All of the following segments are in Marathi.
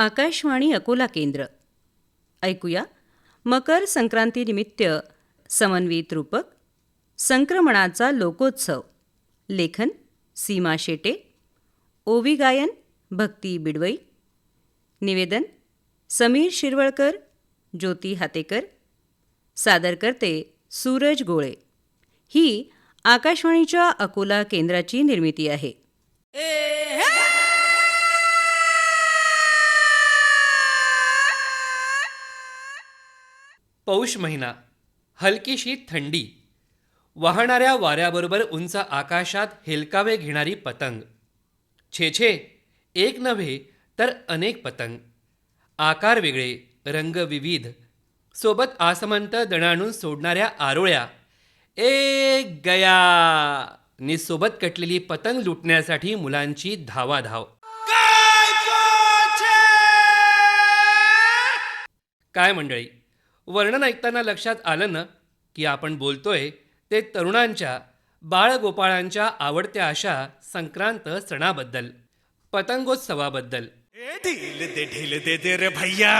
आकाशवाणी अकोला केंद्र. ऐकूया. मकर संक्रांतीनिमित्त समन्वित रूपक संक्रमणाचा लोकोत्सव. लेखन सीमा शेटे. ओवी गायन भक्ती बिडवई. निवेदन समीर शिरवळकर ज्योती हातेकर. सादर करते सूरज गोळे. ही आकाशवाणीच्या अकोला केंद्राची निर्मिती आहे. पौष महिना हलकीशी थंडी. वाहणाऱ्या वाऱ्याबरोबर उंच आकाशात हेलकावे घेणारी पतंग. छेछे एक नव्हे तर अनेक पतंग. आकार वेगळे रंग विविध. सोबत आसमंत दणाणून सोडणाऱ्या आरोळ्या. ए गया! नि सोबत कटलेली पतंग लुटण्यासाठी मुलांची धावाधाव. काय मंडळी? वर्णन ऐकताना लक्षात आलं ना की आपण बोलतोय ते तरुणांच्या बाळगोपाळांच्या आवडत्या अशा संक्रांत सणाबद्दल पतंगोत्सवाबद्दल. ए ढील दे ढील दे दे रे भैया.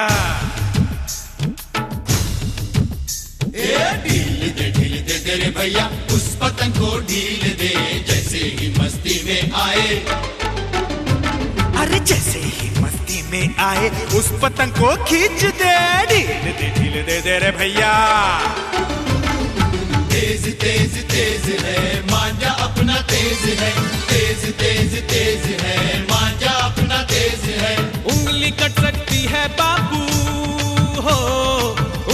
ढील दे ढील दे दे रे भैया. उस पतंग को ढील दे जैसे ही मस्ती में आए. अरे जैसे ही में आए उस पतंग को खींच दे ढील दे ढील दे दे रे भैया। तेज तेज तेज है मांझा अपना तेज है। तेज तेज तेज है मांझा अपना तेज है। उंगली कट सकती है बापू हो।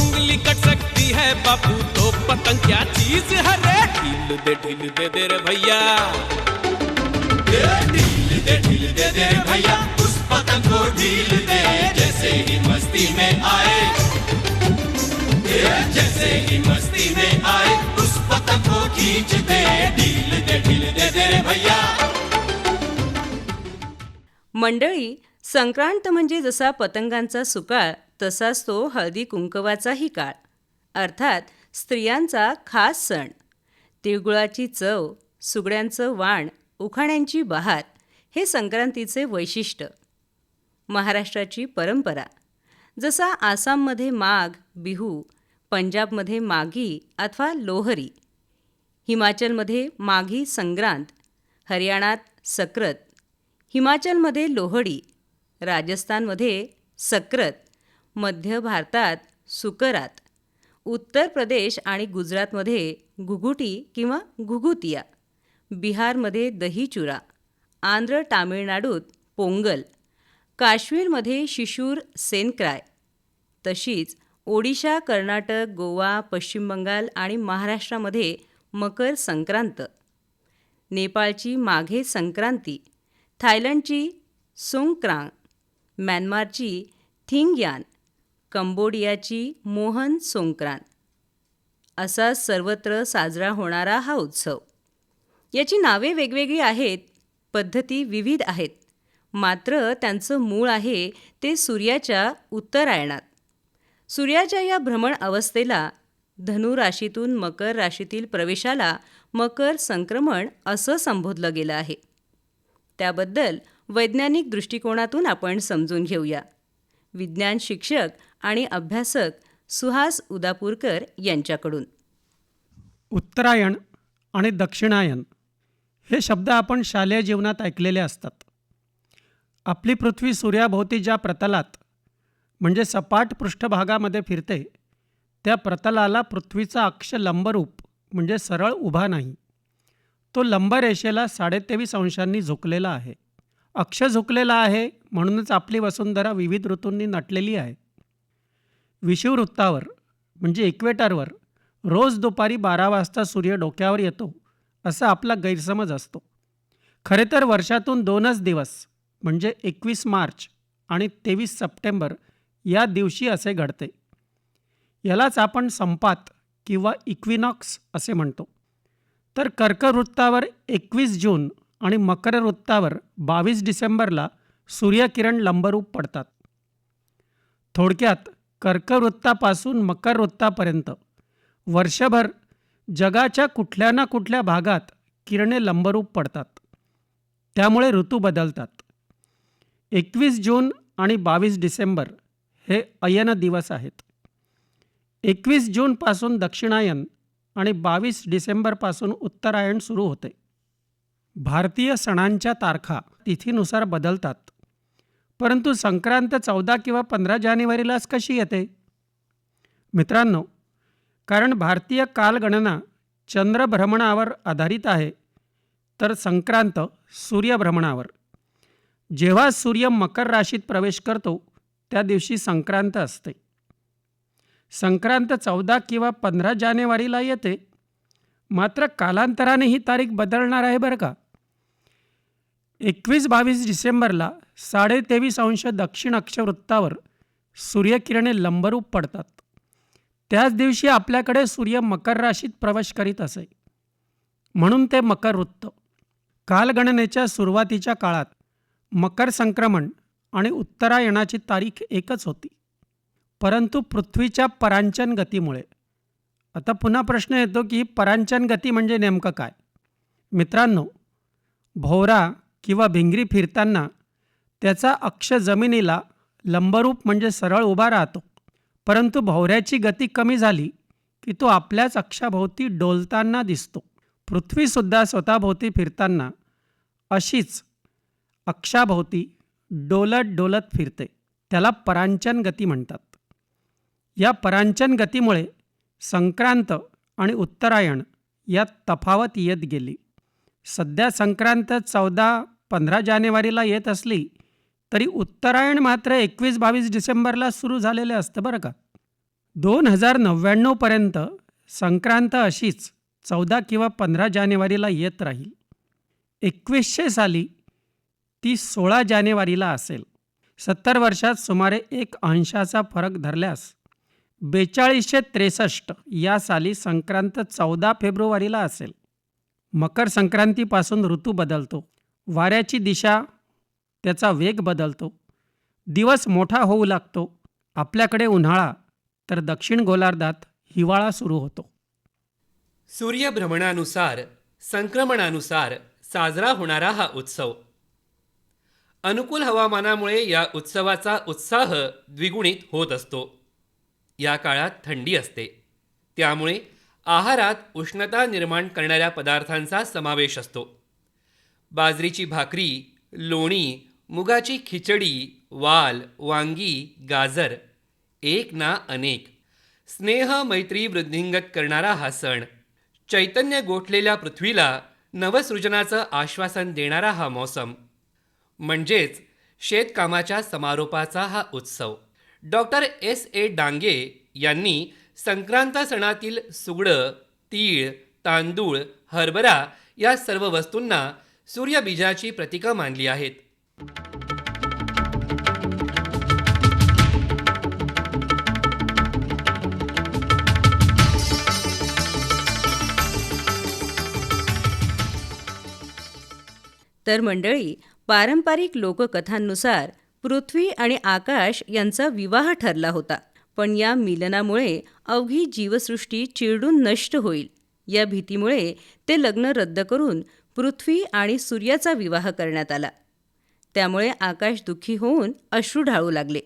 उंगली कट सकती है बापू तो पतंग क्या चीज़ है रे? ढील दे ढील दे दे रे भैया। ढील दे ढील दे दे रे भैया। उस दे जैसे ही मस्ती में आए। जैसे ही मस्ती में आए उस पतंग को खींच दे ढील दे ढील दे दे रे भैया। मंडळी संक्रांत म्हणजे जसा पतंगांचा सुकाळ तसाच तो हळदी कुंकवाचाही काळ. अर्थात स्त्रियांचा खास सण. तिळगुळाची चव सुगड्यांचं वाण उखाण्यांची बहार हे संक्रांतीचे वैशिष्ट्य. महाराष्ट्राची परंपरा. जसा आसाममध्ये माघ बिहू पंजाबमध्ये माघी अथवा लोहरी हिमाचलमध्ये माघी संक्रांत हरियाणात सक्रत हिमाचलमध्ये लोहडी राजस्थानमध्ये सक्रत मध्य भारतात सुकरात उत्तर प्रदेश आणि गुजरातमध्ये घुगुटी किंवा घुगुतिया बिहारमध्ये दहीचुरा आंध्र तामिळनाडूत पोंगल काश्मीरमध्ये शिशूर सेनक्राय. तशीच ओडिशा कर्नाटक गोवा पश्चिम बंगाल आणि महाराष्ट्रामध्ये मकर संक्रांत. नेपाळची माघे संक्रांती थायलंडची सोंगक्रांग म्यानमारची थिंगयान कंबोडियाची मोहन सोंक्रांत असा सर्वत्र साजरा होणारा हा उत्सव. याची नावे वेगवेगळी आहेत पद्धती विविध आहेत. मात्र त्यांचं मूळ आहे ते सूर्याच्या उत्तरायणात. सूर्याच्या या भ्रमण अवस्थेला धनु राशीतून मकर राशीतील प्रवेशाला मकर संक्रमण असं संबोधलं गेलं आहे. त्याबद्दल वैज्ञानिक दृष्टिकोनातून आपण समजून घेऊया. विज्ञान शिक्षक आणि अभ्यासक सुहास उदापूरकर यांच्याकडून. उत्तरायण आणि दक्षिणायन हे शब्द आपण शालेय जीवनात ऐकलेले असतात. आपली पृथ्वी सूर्याभोवती ज्या प्रतलात म्हणजे सपाट पृष्ठभागामध्ये फिरते त्या प्रतलाला पृथ्वीचा अक्ष लंबरूप म्हणजे सरळ उभा नाही. तो लंबरेषेला साडेतेवीस अंशांनी झुकलेला आहे. अक्ष झुकलेला आहे म्हणूनच आपली वसुंधरा विविध ऋतूंनी नटलेली आहे. विषुववृत्तावर म्हणजे इक्वेटरवर रोज दुपारी बारा वाजता सूर्य डोक्यावर येतो असा आपला गैरसमज असतो. खरे तर वर्षातून दोनच दिवस म्हणजे एकवीस मार्च आणि तेवीस सप्टेंबर या दिवशी असे घडते. यालाच आपण संपात किंवा इक्विनॉक्स असे म्हणतो. तर कर्कवृत्तावर एकवीस जून आणि मकर वृत्तावर बावीस डिसेंबरला सूर्यकिरण लंबरूप पडतात. थोडक्यात कर्कवृत्तापासून मकर वृत्तापर्यंत वर्षभर जगाच्या कुठल्या ना कुठल्या भागात किरणे लंबरूप पडतात. त्यामुळे ऋतू बदलतात. एकवीस जून आणि बावीस डिसेंबर हे अयन दिवस आहेत. एकवीस जूनपासून दक्षिणायन आणि बावीस डिसेंबरपासून उत्तरायण सुरू होते. भारतीय सणांच्या तारखा तिथीनुसार बदलतात. परंतु संक्रांत चौदा किंवा पंधरा जानेवारीलाच कशी येते? मित्रांनो कारण भारतीय कालगणना चंद्रभ्रमणावर आधारित आहे तर संक्रांत सूर्यभ्रमणावर. जेव्हा सूर्य मकर राशीत प्रवेश करतो त्या दिवशी संक्रांत असते. संक्रांत चौदा किंवा पंधरा जानेवारीला येते. मात्र कालांतराने ही तारीख बदलणार आहे बरं का? एकवीस बावीस डिसेंबरला साडेतेवीस अंश दक्षिण अक्षवृत्तावर सूर्यकिरणे लंबरूप पडतात. त्याच दिवशी आपल्याकडे सूर्य मकर राशीत प्रवेश करीत असे. म्हणून ते मकर वृत्त. कालगणनेच्या सुरुवातीच्या काळात मकर संक्रमण आणि उत्तरायणाची तारीख एकच होती. परंतु पृथ्वीच्या परांचन गतीमुळे. आता पुन्हा प्रश्न येतो की परांचन गती म्हणजे नेमकं काय? मित्रांनो भोवरा किंवा भिंगरी फिरताना त्याचा अक्ष जमिनीला लंबरूप म्हणजे सरळ उभा राहतो. परंतु भोवऱ्याची गती कमी झाली की तो आपल्याच अक्षाभोवती डोलताना दिसतो. पृथ्वीसुद्धा स्वतःभोवती फिरताना अशीच अक्षाभोवती डोलत डोलत फिरते. त्याला परांचन गती म्हणतात. या परांचन गतीमुळे संक्रांत आणि उत्तरायण यात तफावत येत गेली. सध्या संक्रांत चौदा पंधरा जानेवारीला येत असली तरी उत्तरायण मात्र एकवीस बावीस डिसेंबरला सुरू झालेले असतं बरं का. दोन हजार नव्याण्णवपर्यंत संक्रांत अशीच चौदा किंवा पंधरा जानेवारीला येत राहील. एकवीसशे साली ती सोळा जानेवारीला असेल. सत्तर वर्षात सुमारे एक अंशाचा फरक धरल्यास बेचाळीसशे त्रेसष्ट या साली संक्रांत चौदा फेब्रुवारीला असेल. मकर संक्रांतीपासून ऋतू बदलतो. वाऱ्याची दिशा त्याचा वेग बदलतो. दिवस मोठा होऊ लागतो. आपल्याकडे उन्हाळा तर दक्षिण गोलार्धात हिवाळा सुरू होतो. सूर्यभ्रमणानुसार संक्रमणानुसार साजरा होणारा हा उत्सव अनुकूल हवामानामुळे या उत्सवाचा उत्साह द्विगुणित होत असतो. या काळात थंडी असते. त्यामुळे आहारात उष्णता निर्माण करणाऱ्या पदार्थांचा समावेश असतो. बाजरीची भाकरी लोणी मुगाची खिचडी वाल वांगी गाजर एक ना अनेक. स्नेह मैत्री वृद्धिंगत करणारा हा सण. चैतन्य गोठलेल्या पृथ्वीला नवसृजनाचं आश्वासन देणारा हा मौसम. म्हणजेच शेतकामाच्या समारोपाचा हा उत्सव. Doctor S. ए. डांगे यांनी संक्रांत सणातील सुगडं तीळ तांदूळ हरभरा या सर्व वस्तूंना सूर्यबीजाची प्रतीकं मानली आहेत. तर मंडळी पारंपरिक लोककथांनुसार पृथ्वी आणि आकाश यांचा विवाह ठरला होता. पण या मिलनामुळे अवघी जीवसृष्टी चिरडून नष्ट होईल. या भीतीमुळे ते लग्न रद्द करून पृथ्वी आणि सूर्याचा विवाह करण्यात आला. त्यामुळे आकाश दुःखी होऊन अश्रू ढाळू लागले.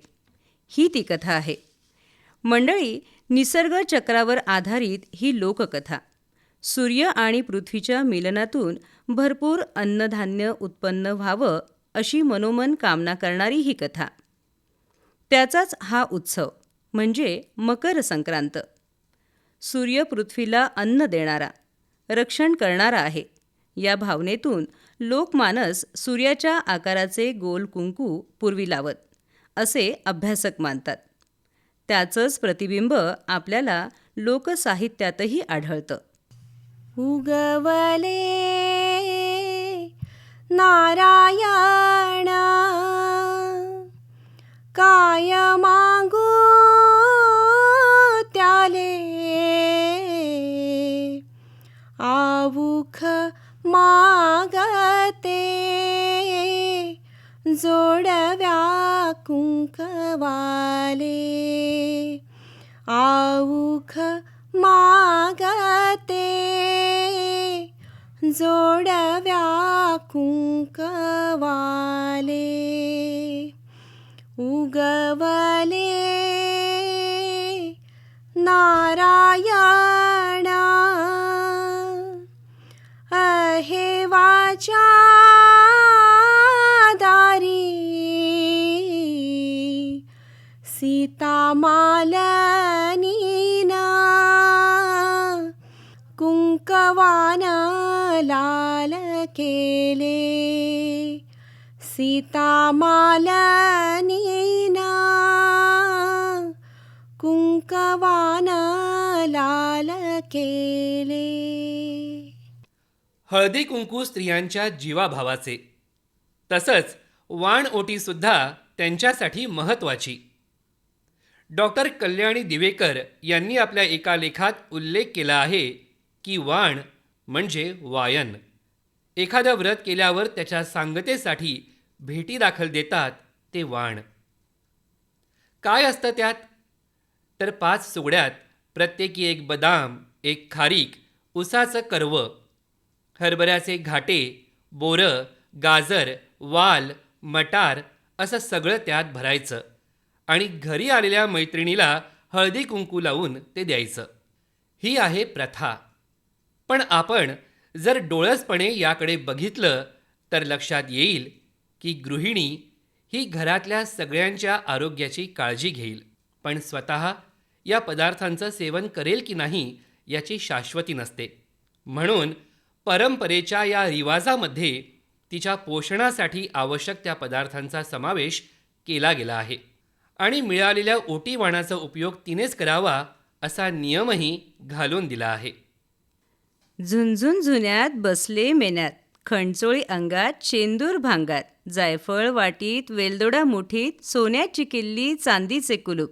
ही ती कथा आहे. मंडळी निसर्ग चक्रावर आधारित ही लोककथा. सूर्य आणि पृथ्वीच्या मिलनातून भरपूर अन्नधान्य उत्पन्न व्हावं अशी मनोमन कामना करणारी ही कथा. त्याचाच हा उत्सव म्हणजे मकर संक्रांत. सूर्य पृथ्वीला अन्न देणारा रक्षण करणारा आहे. या भावनेतून लोकमानस सूर्याच्या आकाराचे गोल कुंकू पूर्वी लावत असे अभ्यासक मानतात. त्याचंच प्रतिबिंब आपल्याला लोकसाहित्यातही आढळतं. उगवले. नारायण काय मागू त्याले? आऊख मागते जोडव्या कुंकवाले. आऊख मागते. जोडव्या कुंकवाले उगवले नारायण कुंकवान लाल केले सीतामालनीना मालनीना लाल केले हळदी कुंकू स्त्रियांच्या जीवाभावाचे. तसंच वाण ओटीसुद्धा त्यांच्यासाठी महत्त्वाची. डॉक्टर कल्याणी दिवेकर यांनी आपल्या एका लेखात उल्लेख केला आहे. की वाण म्हणजे वायन. एखादं व्रत केल्यावर त्याच्या सांगतेसाठी भेटी दाखल देतात ते वाण. काय असतं त्यात? तर पाच सुगड्यात प्रत्येकी एक बदाम एक खारीक उसाचं कर्व हरभऱ्याचे घाटे बोरं गाजर वाल मटार असं सगळं त्यात भरायचं आणि घरी आलेल्या मैत्रिणीला हळदी कुंकू लावून ते द्यायचं. ही आहे प्रथा. पण आपण जर डोळसपणे याकडे बघितलं तर लक्षात येईल की गृहिणी ही घरातल्या सगळ्यांच्या आरोग्याची काळजी घेईल. पण स्वतः या पदार्थांचं सेवन करेल की नाही याची शाश्वती नसते. म्हणून परंपरेच्या या रिवाजामध्ये तिच्या पोषणासाठी आवश्यक त्या पदार्थांचा समावेश केला गेला आहे. आणि मिळालेल्या ओटीवाणाचा उपयोग तिनेच करावा असा नियमही घालून दिला आहे. झुंझुन झुन्यात बसले मेन्यात खणचोळी अंगात शेंदूर भांगात. जायफळ वाटीत वेलदोडा मुठीत सोन्याची किल्ली चांदीचे कुलूप.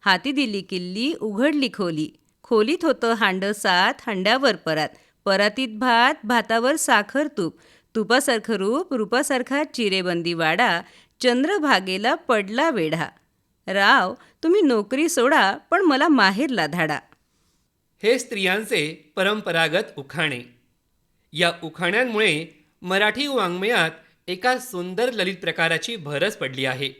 हाती दिली किल्ली उघडली खोली. खोलीत होतं हांड सात हांड्यावर परात. परातीत भात भातावर साखर तूप. तुपासारखं रूप रूपासारखा चिरेबंदी वाडा. चंद्रभागेला पडला वेढा. राव तुम्ही नोकरी सोडा पण मला माहेरला धाडा. हे स्त्रियांचे परंपरागत उखाणे. या उखाण्यांमुळे मराठी वाङ्मयात एका सुंदर ललित प्रकाराची भरच पडली आहे.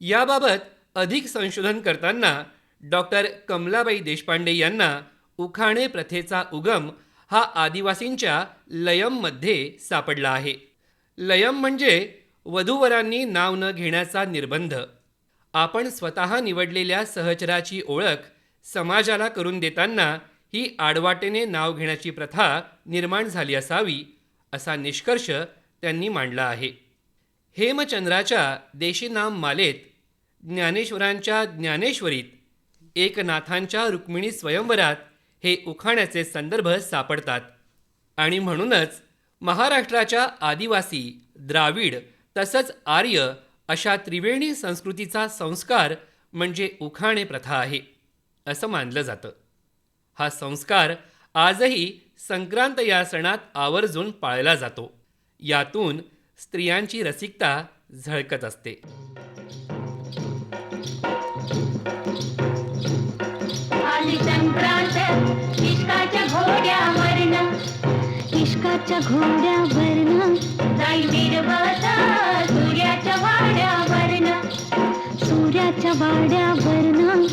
याबाबत अधिक संशोधन करताना डॉक्टर कमलाबाई देशपांडे यांना उखाणे प्रथेचा उगम हा आदिवासींच्या लयममध्ये सापडला आहे. लयम म्हणजे वधूवरांनी नाव न घेण्याचा निर्बंध. आपण स्वतः निवडलेल्या सहचराची ओळख समाजाला करून देताना ही आडवाटेने नाव घेण्याची प्रथा निर्माण झाली असावी असा निष्कर्ष त्यांनी मांडला आहे. हेमचंद्राच्या देशीनाम मालेत ज्ञानेश्वरांच्या ज्ञानेश्वरीत एकनाथांच्या रुक्मिणी स्वयंवरात हे उखाण्याचे संदर्भ सापडतात. आणि म्हणूनच महाराष्ट्राच्या आदिवासी द्राविड तसंच आर्य अशा त्रिवेणी संस्कृतीचा संस्कार म्हणजे उखाणे प्रथा आहे. असं मानलं जातं. हा संस्कार आजही संक्रांत या सणात आवर्जून पाळला जातो. यातून स्त्रियांची रसिकता झळकत असते. इश्काच्या घोड्यावरनं इश्काच्या घोड्यावरनं जाई मिरवत सूर्याच्या वाड्यावरनं सूर्याच्या वाड्यावरनं.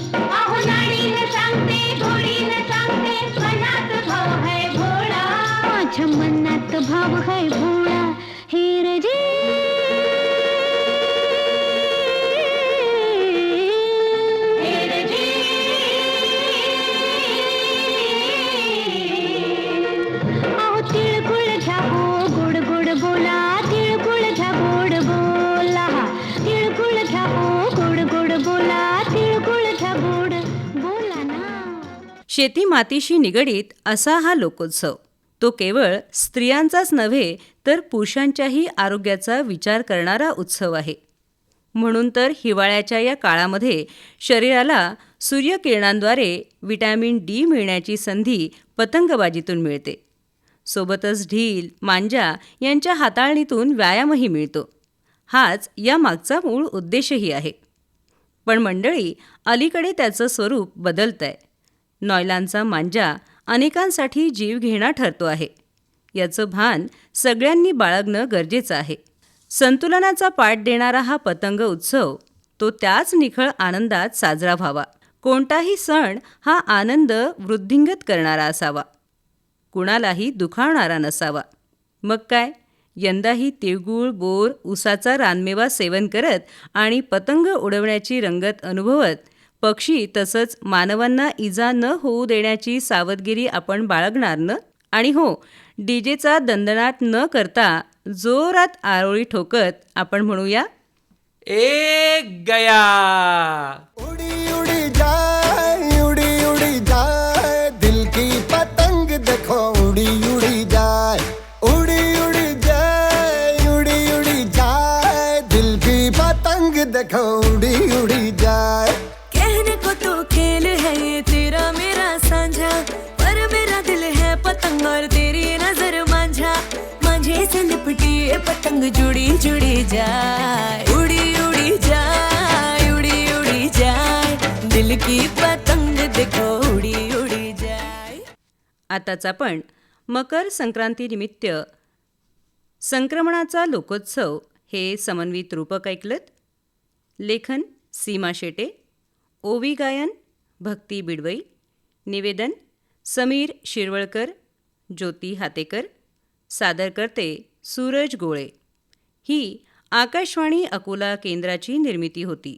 माझ्या मनात भाव है भोळा. शेती मातीशी निगडीत असा हा लोकोत्सव. तो केवळ स्त्रियांचाच नव्हे तर पुरुषांच्याही आरोग्याचा विचार करणारा उत्सव आहे. म्हणून तर हिवाळ्याच्या या काळामध्ये शरीराला सूर्यकिरणांद्वारे विटॅमिन डी मिळण्याची संधी पतंगबाजीतून मिळते. सोबतच ढील मांजा यांच्या हाताळणीतून व्यायामही मिळतो. हाच या मागचा मूळ उद्देशही आहे. पण मंडळी अलीकडे त्याचं स्वरूप बदलतंय. आहे नॉयलांचा मांजा अनेकांसाठी जीवघेणा ठरतो आहे. याचं भान सगळ्यांनी बाळगणं गरजेचं आहे. संतुलनाचा पाठ देणारा हा पतंग उत्सव तो त्याच निखळ आनंदात साजरा व्हावा. कोणताही सण हा आनंद वृद्धिंगत करणारा असावा. कुणालाही दुखावणारा नसावा. मग काय? यंदाही तिळगुळ बोर उसाचा रानमेवा सेवन करत आणि पतंग उडवण्याची रंगत अनुभवत पक्षी तसंच मानवांना इजा न होऊ देण्याची सावधगिरी आपण बाळगणार न? आणि हो डीजेचा दंदनाट न करता जोरात आरोळी ठोकत आपण म्हणूया ए गया! उड़ी उड़ी जाए आताच आपण मकर संक्रांतीनिमित्त संक्रमणाचा लोकोत्सव हे समन्वित रूपक ऐकलत. लेखन सीमा शेटे ओवी गायन भक्ती बिडवई निवेदन समीर शिरवळकर ज्योती हातेकर सादर करते सूरज गोळे. ही आकाशवाणी अकोला केंद्राची निर्मिती होती.